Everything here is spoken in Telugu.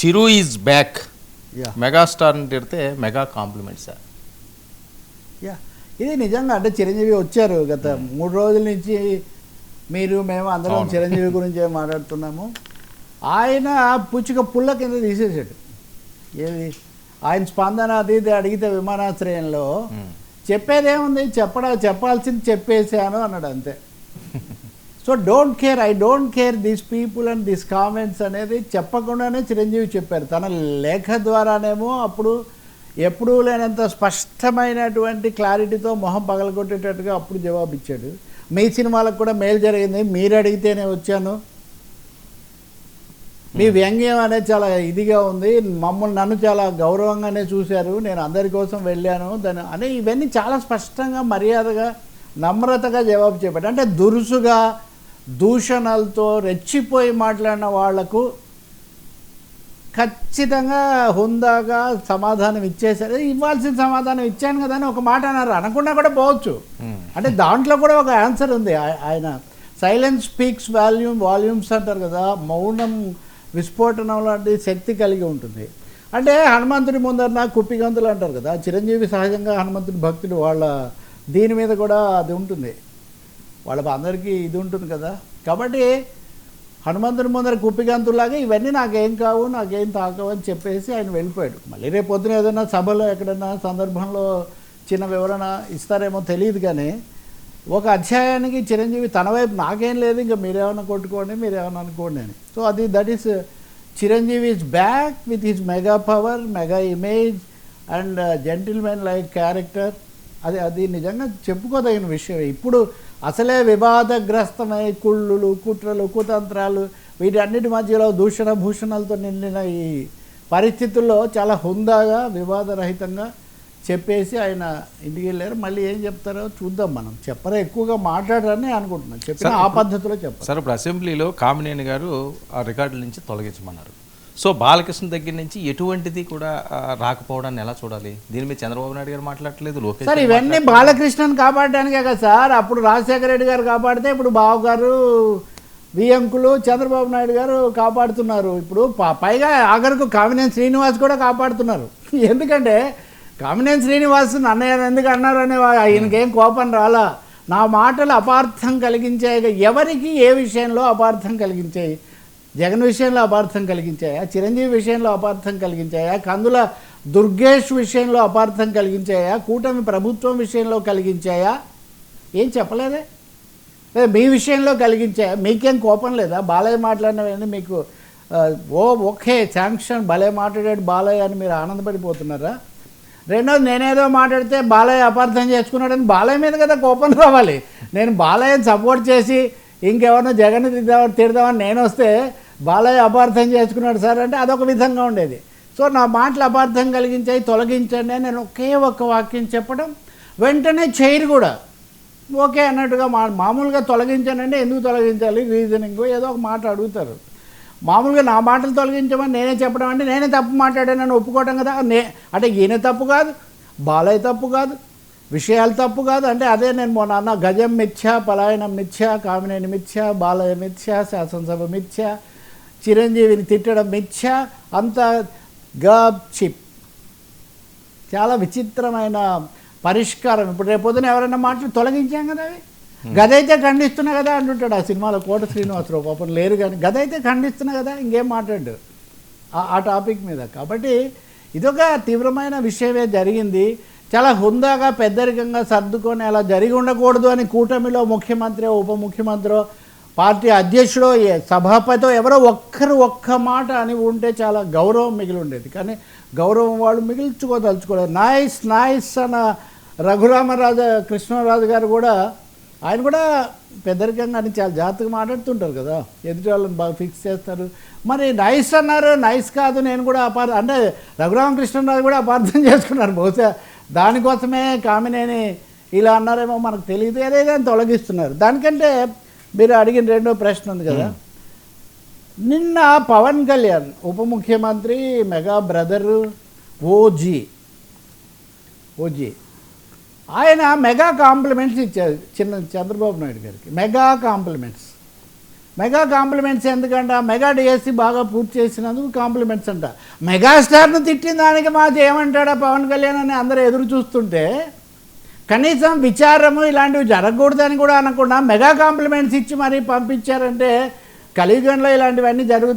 Chiru is back. Yeah megastar అని తిడితే మెగా కాంప్లిమెంట్ సార్. యా ఇది నిజంగా అంటే చిరంజీవి వచ్చారు గత మూడు రోజుల నుంచి మీరు మేము అందరం. చిరంజీవి గురించే మాట్లాడుతున్నాము? ఆయన పుచ్చుక పుల్ల కింద తీసేసాడు ఏది? ఆయన స్పందన అది అడిగితే విమానాశ్రయంలో Hmm. చెప్పేదేముంది? చెప్పడా చెప్పాల్సింది చెప్పేశాను అన్నాడు అంతే. So don't care I don't care this people and this comments అనేది చెప్పకుండానే చిరంజీవి చెప్పారు. తన లేఖ ద్వారానేమో అప్పుడు ఎప్పుడూ లేనంత స్పష్టమైనటువంటి క్లారిటీతో మొహం పగలగొట్టేటట్టుగా అప్పుడు జవాబు ఇచ్చాడు మీ సినిమాలకు కూడా మేలు జరిగింది మీరు అడిగితేనే వచ్చాను. మీ వ్యంగ్యం అనేది చాలా ఇదిగా ఉంది మమ్మల్ని నన్ను చాలా గౌరవంగానే చూశారు నేను అందరి కోసం వెళ్ళాను దాని అని ఇవన్నీ చాలా స్పష్టంగా మర్యాదగా నమ్రతగా జవాబు చెప్పాడు. అంటే దురుసుగా దూషణలతో రెచ్చిపోయి మాట్లాడిన వాళ్ళకు ఖచ్చితంగా హుందాగా సమాధానం ఇచ్చేసారు ఇవ్వాల్సిన సమాధానం ఇచ్చాను కదా అని ఒక మాట అన్నారు. అనకుండా కూడా పోవచ్చు. అంటే దాంట్లో కూడా ఒక ఆన్సర్ ఉంది. ఆయన సైలెన్స్ స్పీక్స్ వాల్యూమ్ వాల్యూమ్స్ అంటారు కదా మౌనం విస్ఫోటనం లాంటి శక్తి కలిగి ఉంటుంది. అంటే హనుమంతుడి ముందర కుప్పిగంతులు అంటారు కదా చిరంజీవి సహజంగా హనుమంతుడి భక్తుడు వాళ్ళ దీని మీద కూడా అది ఉంటుంది. వాళ్ళ అందరికీ ఇది ఉంటుంది కదా. కాబట్టి హనుమంతుని ముందర కుప్పిగంతులాగా ఇవన్నీ నాకేం కావు నాకేం తాకవు అని చెప్పేసి ఆయన వెళ్ళిపోయాడు. మళ్ళీ రేపు పొద్దున ఏదైనా సభలో ఎక్కడైనా సందర్భంలో చిన్న వివరణ ఇస్తారేమో తెలియదు కానీ ఒక అధ్యాయానికి చిరంజీవి తన వైపు నాకేం లేదు ఇంకా మీరేమన్నా కొట్టుకోండి మీరేమన్నా అనుకోండి అని. సో అది that is Chiranjeevi is back with his mega power mega image and gentlemen like character అది అది నిజంగా చెప్పుకోదగిన విషయం. ఇప్పుడు అసలే వివాదగ్రస్తమై కుళ్ళులు కుట్రలు కుతంత్రాలు వీటన్నిటి మధ్యలో దూషణ భూషణాలతో నిండిన ఈ పరిస్థితుల్లో చాలా హుందాగా వివాదరహితంగా చెప్పేసి ఆయన ఇంటికి వెళ్ళారు. మళ్ళీ ఏం చెప్తారో చూద్దాం మనం. చెప్పరా ఎక్కువగా మాట్లాడారని అనుకుంటున్నాను. చెప్పిన ఆ పద్ధతిలో చెప్పారు? సార్ ఇప్పుడు అసెంబ్లీలో కామినేని గారు ఆ రికార్డుల నుంచి తొలగించమన్నారు. సో బాలకృష్ణ దగ్గర నుంచి ఎటువంటిది కూడా రాకపోవడాన్ని ఎలా చూడాలి? దీని మీద చంద్రబాబు నాయుడు గారు మాట్లాడట్లేదు లోకేష్ సార్ ఇవన్నీ బాలకృష్ణని కాపాడడానికే కదా సార్. అప్పుడు రాజశేఖర రెడ్డి గారు కాపాడితే ఇప్పుడు బాబు గారు వియంకులు చంద్రబాబు నాయుడు గారు కాపాడుతున్నారు. ఇప్పుడు పైగా ఆఖరికి కామినేని శ్రీనివాస్ కూడా కాపాడుతున్నారు. ఎందుకంటే కామినేని శ్రీనివాస్ అన్నయ్య ఎందుకు అన్నారు అని ఆయనకేం కోపం రాలా. నా మాటలు అపార్థం కలిగించాయి ఎవరికి ఏ విషయంలో అపార్థం కలిగించాయి? జగన్ విషయంలో అపార్థం కలిగించాయా? చిరంజీవి విషయంలో అపార్థం కలిగించాయా? కందుల దుర్గేష్ విషయంలో అపార్థం కలిగించాయా? కూటమి ప్రభుత్వం విషయంలో కలిగించాయా? ఏం చెప్పలేదే? లేదా మీ విషయంలో కలిగించాయా? మీకేం కోపం లేదా? బాలయ్య మాట్లాడినవన్నీ మీకు ఓ ఓకే శాంక్షన్ భలే మాట్లాడాడు బాలయ్య అని మీరు ఆనందపడిపోతున్నారా? రెండోది నేనేదో మాట్లాడితే బాలయ్య అపార్థం చేసుకున్నాడని బాలయ్య మీద కదా కోపం రావాలి. నేను బాలయ్యని సపోర్ట్ చేసి ఇంకెవరినో జగన్ తిద్దామని తిడదామని నేను వస్తే బాలయ్య అపార్థం చేసుకున్నాడు సార్ అంటే అదొక విధంగా ఉండేది. సో నా మాటలు అపార్థం కలిగించాయి తొలగించండి అని నేను ఒకే ఒక్క వాక్యం చెప్పడం వెంటనే చైర్ కూడా. ఓకే అన్నట్టుగా మా మామూలుగా తొలగించానంటే ఎందుకు తొలగించాలి? రీజనింగ్ ఏదో ఒక మాట అడుగుతారు. మామూలుగా నా మాటలు తొలగించమని నేనే చెప్పడం అంటే నేనే తప్పు మాట్లాడానని ఒప్పుకోవటం కదా. నే అంటే ఈయన తప్పు కాదు బాలయ్య తప్పు కాదు విషయాలు తప్పు కాదు. అంటే అదే నేను మొన్న అన్న గజం మిథ్య పలాయనం మిథ్య కామినేని మిథ్య బాలయ్య మిథ్య శాసనసభ మిథ్య చిరంజీవిని తిట్టడం మిథ్య అంత గబ్ చిప్. చాలా విచిత్రమైన పరిష్కారం. ఇప్పుడు రేపు పొద్దున ఎవరైనా మాటలు తొలగించాం కదా అవి? గదైతే ఖండిస్తున్నా కదా అంటుంటాడు ఆ సినిమాలో కోట శ్రీనివాసరావు పాపం లేరు కానీ గదైతే ఖండిస్తున్నా కదా ఇంకేం మాట్లాడు? ఆ టాపిక్ మీద. కాబట్టి ఇదొక తీవ్రమైన విషయమే జరిగింది. చాలా హుందాగా పెద్దరికంగా సర్దుకొని అలా జరిగి ఉండకూడదు అని కూటమిలో ముఖ్యమంత్రి ఉప ముఖ్యమంత్రి పార్టీ అధ్యక్షుడో సభాపతితో ఎవరో ఒక్కరు ఒక్క మాట అని ఉంటే చాలా గౌరవం మిగిలి ఉండేది. కానీ గౌరవం వాళ్ళు మిగిల్చుకోదలుచుకోలేదు. నైస్ నైస్ అన్న రఘురామరాజ కృష్ణరాజు గారు కూడా ఆయన కూడా పెద్దరికంగా అని చాలా జాగ్రత్తగా మాట్లాడుతుంటారు కదా. ఎదుటి వాళ్ళని బాగా ఫిక్స్ చేస్తారు. మరి నైస్ అన్నారు నైస్ కాదు నేను కూడా అపార్థ అంటే రఘురామకృష్ణరాజు కూడా అపార్థం చేసుకున్నారు. బహుశా దానికోసమే కామినేని ఇలా అన్నారేమో మనకు తెలియదు. ఏదైనా తొలగిస్తున్నారు. దానికంటే మీరు అడిగిన రెండో ప్రశ్న ఉంది కదా. నిన్న పవన్ కళ్యాణ్ ఉప ముఖ్యమంత్రి మెగా బ్రదర్ ఓజీ ఓజీ ఆయన మెగా కాంప్లిమెంట్స్ ఇచ్చారు చిన్న చంద్రబాబు నాయుడు గారికి. Mega compliments. మెగా కాంప్లిమెంట్స్ ఎందుకంట? మెగా డిఎస్సి బాగా పూర్తి చేసినందుకు కాంప్లిమెంట్స్ అంట. మెగాస్టార్ను తిట్టిన దానికి మాకు ఏమంటాడా పవన్ కళ్యాణ్ అని అందరూ ఎదురు చూస్తుంటే కనీసం విచారము ఇలాంటివి జరగకూడదని కూడా అనకుండా మెగా కాంప్లిమెంట్స్ ఇచ్చి మరీ పంపించారంటే కలియుగంలో ఇలాంటివన్నీ జరుగుతాయి.